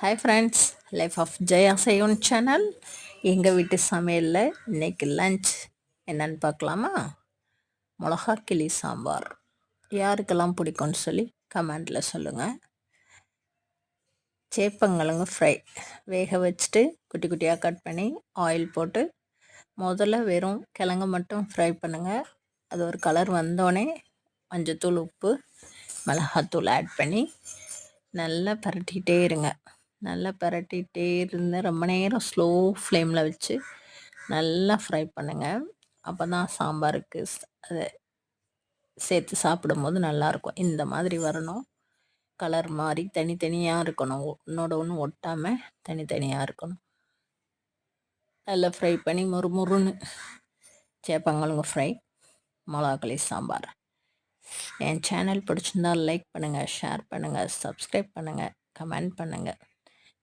Hi friends life of Jaya செய்யோன் channel எங்கள் வீட்டு சமையலில் இன்னைக்கு லஞ்ச் என்னன்னு பார்க்கலாமா? மிளகா கிளி சாம்பார். யாருக்கெல்லாம் பிடிக்கும்னு சொல்லி கமெண்டில் சொல்லுங்கள் சேப்பங்கிழங்கு ஃப்ரை வேக வச்சுட்டு குட்டி குட்டியாக கட் பண்ணி ஆயில் போட்டு முதல்ல வெறும் கிழங்கு மட்டும் ஃப்ரை பண்ணுங்கள் அது ஒரு கலர் வந்தோடனே மஞ்சத்தூள் உப்பு மிளகாத்தூள் ஆட் பண்ணி நல்லா பரட்டிக்கிட்டே இருங்க. நல்லா பரட்டிகிட்டே இருந்து ரொம்ப நேரம் ஸ்லோ ஃப்ளேமில் வச்சு நல்லா ஃப்ரை பண்ணுங்கள் அப்போ தான் சாம்பாருக்கு அதை சேர்த்து சாப்பிடும்போது நல்லாயிருக்கும் இந்த மாதிரி வரணும். கலர் மாதிரி தனித்தனியாக இருக்கணும். உன்னோட ஒன்று ஒட்டாமல் தனித்தனியாக இருக்கணும். நல்லா ஃப்ரை பண்ணி முறு முறுன்னு சேப்பங்கிழங்கு ஃப்ரை மிளகாக்களி சாம்பார். என் சேனல் பிடிச்சிருந்தால் லைக் பண்ணுங்கள் ஷேர் பண்ணுங்கள் சப்ஸ்கிரைப் பண்ணுங்கள் கமெண்ட் பண்ணுங்கள்